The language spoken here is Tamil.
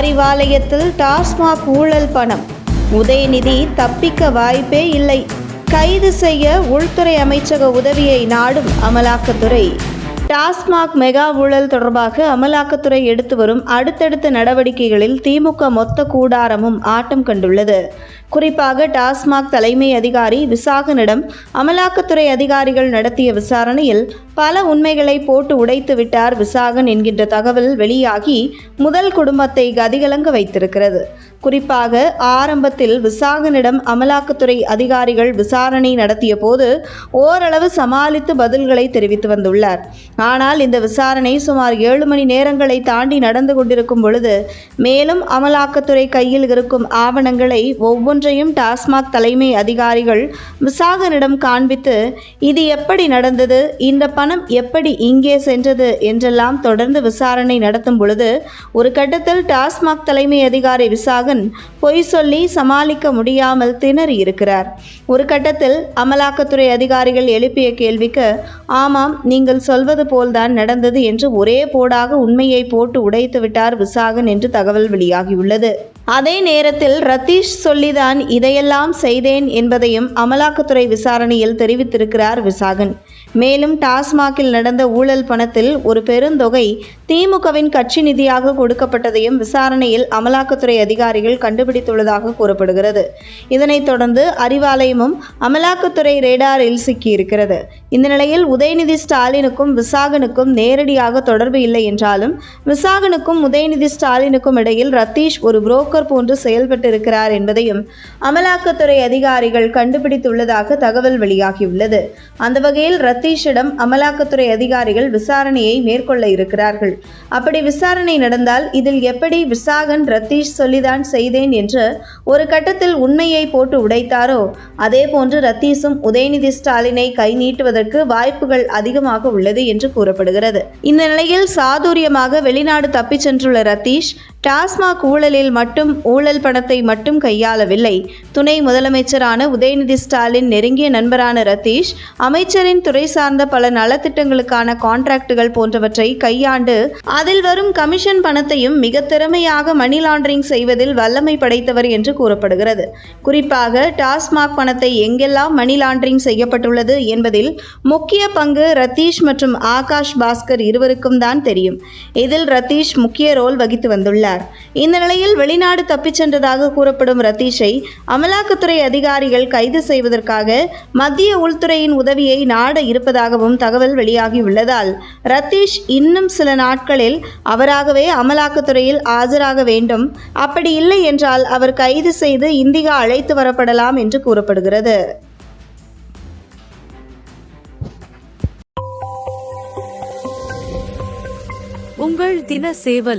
அறிவாலயத்தில் டாஸ்மாக் ஊழல் பணம். உதயநிதி தப்பிக்க வாய்ப்பே இல்லை. கைது செய்ய உள்துறை அமைச்சக உதவியை நாடும் அமலாக்கத்துறை. டாஸ்மாக் மெகா ஊழல் தொடர்பாக அமலாக்கத்துறை எடுத்து வரும் அடுத்தடுத்த நடவடிக்கைகளில் திமுக மொத்த கூடாரமும் ஆட்டம் கண்டுள்ளது. குறிப்பாக டாஸ்மாக் தலைமை அதிகாரி விசாகனிடம் அமலாக்கத்துறை அதிகாரிகள் நடத்திய விசாரணையில் பல உண்மைகளை போட்டு உடைத்து விட்டார் விசாகன் என்கின்ற தகவல் வெளியாகி முதல் குடும்பத்தை கதிகலங்க வைத்திருக்கிறது. குறிப்பாக ஆரம்பத்தில் விசாகனிடம் அமலாக்கத்துறை அதிகாரிகள் விசாரணை நடத்திய போது ஓரளவு சமாளித்து பதில்களை தெரிவித்து வந்துள்ளார். ஆனால் இந்த விசாரணை சுமார் ஏழு மணி நேரங்களை தாண்டி நடந்து கொண்டிருக்கும் பொழுது மேலும் அமலாக்கத்துறை கையில் இருக்கும் ஆவணங்களை ஒவ்வொன்றையும் டாஸ்மாக் தலைமை அதிகாரிகள் விசாகனிடம் காண்பித்து இது எப்படி நடந்தது? இந்த பணம் எப்படி இங்கே சென்றது என்றெல்லாம் தொடர்ந்து விசாரணை நடத்தும் பொழுது ஒரு கட்டத்தில் டாஸ்மாக் தலைமை அதிகாரி விசாகன் பொய் சொல்லி சமாளிக்க முடியாமல் திணறி இருக்கிறார். ஒரு கட்டத்தில் அமலாக்கத்துறை அதிகாரிகள் எழுப்பிய கேள்விக்கு ஆமாம் நீங்கள் சொல்வது போல்தான் நடந்தது என்று ஒரே போடாக உண்மையை போட்டு உடைத்து விட்டார் விசாகன் என்று தகவல் வெளியாகியுள்ளது. அதே நேரத்தில் ரத்தீஷ் சொல்லிதான் இதையெல்லாம் செய்தேன் என்பதையும் அமலாக்கத்துறை விசாரணையில் தெரிவித்திருக்கிறார் விசாகன். மேலும் டாஸ்மாகில் நடந்த ஊழல் பணத்தில் ஒரு பெருந்தொகை திமுகவின் கட்சி நிதியாக கொடுக்கப்பட்டதையும் விசாரணையில் அமலாக்கத்துறை அதிகாரிகள் கண்டுபிடித்துள்ளதாக கூறப்படுகிறது. இதனைத் தொடர்ந்து அறிவாலயமும் அமலாக்கத்துறை ரேடாரில் சிக்கியிருக்கிறது. இந்த நிலையில் உதயநிதி ஸ்டாலினுக்கும் விசாகனுக்கும் நேரடியாக தொடர்பு இல்லை என்றாலும் விசாகனுக்கும் உதயநிதி ஸ்டாலினுக்கும் இடையில் ரத்தீஷ் ஒரு புரோக்கர் போன்று செயல்பட்டு இருக்கிறார் என்பதையும் அமலாக்கத்துறை அதிகாரிகள் கண்டுபிடித்துள்ளதாக தகவல் வெளியாகியுள்ளது. அந்த வகையில் ரத்தீஷிடம் அமலாக்கத்துறை அதிகாரிகள் விசாரணையை மேற்கொள்ள இருக்கிறார்கள். அப்படி விசாரணை நடந்தால் இதில் எப்படி விசாகன் ரத்தீஷ் சொல்லிதான் செய்தேன் என்று ஒரு கட்டத்தில் உண்மையை போட்டு உடைத்தாரோ அதே போன்று ரத்தீஷும் உதயநிதி ஸ்டாலினை கை நீட்டுவதற்கு வாய்ப்புகள் அதிகமாக உள்ளது என்று கூறப்படுகிறது. இந்த நிலையில் சாதுரியமாக வெளிநாடு தப்பிச் சென்றுள்ள ரத்தீஷ் டாஸ்மாக் ஊழலில் மட்டும் ஊழல் பணத்தை மட்டும் கையாளவில்லை. துணை முதலமைச்சரான உதயநிதி ஸ்டாலின் நெருங்கிய நண்பரான ரத்தீஷ் அமைச்சரின் துறை சார்ந்த பல நலத்திட்டங்களுக்கான கான்ட்ராக்டுகள் போன்றவற்றை கையாண்டு அதில் வரும் கமிஷன் பணத்தையும் மிக திறமையாக மணி லாண்டரிங் செய்வதில் வல்லமை படைத்தவர் என்று கூறப்படுகிறது. குறிப்பாக டாஸ்மாக் பணத்தை எங்கெல்லாம் மணி லாண்டரிங் செய்யப்பட்டுள்ளது என்பதில் முக்கிய பங்கு ரத்தீஷ் மற்றும் ஆகாஷ் பாஸ்கர் இருவருக்கும் தான் தெரியும். இதில் ரத்தீஷ் முக்கிய ரோல் வகித்து வந்துள்ளார். இந்த நிலையில் வெளிநாடு தப்பிச் சென்றதாக கூறப்படும் ரத்தீஷை அமலாக்கத்துறை அதிகாரிகள் கைது செய்வதற்காக மத்திய உள்துறையின் உதவியை நாட இருப்பதாகவும் தகவல் வெளியாகியுள்ளதால் ரத்தீஷ் இன்னும் சில நாட்களில் அவராகவே அமலாக்கத்துறையில் ஆஜராக வேண்டும். அப்படி இல்லை என்றால் அவர் கைது செய்து இந்தியா அழைத்து வரப்படலாம் என்று கூறப்படுகிறது. உங்கள் தின சேவல்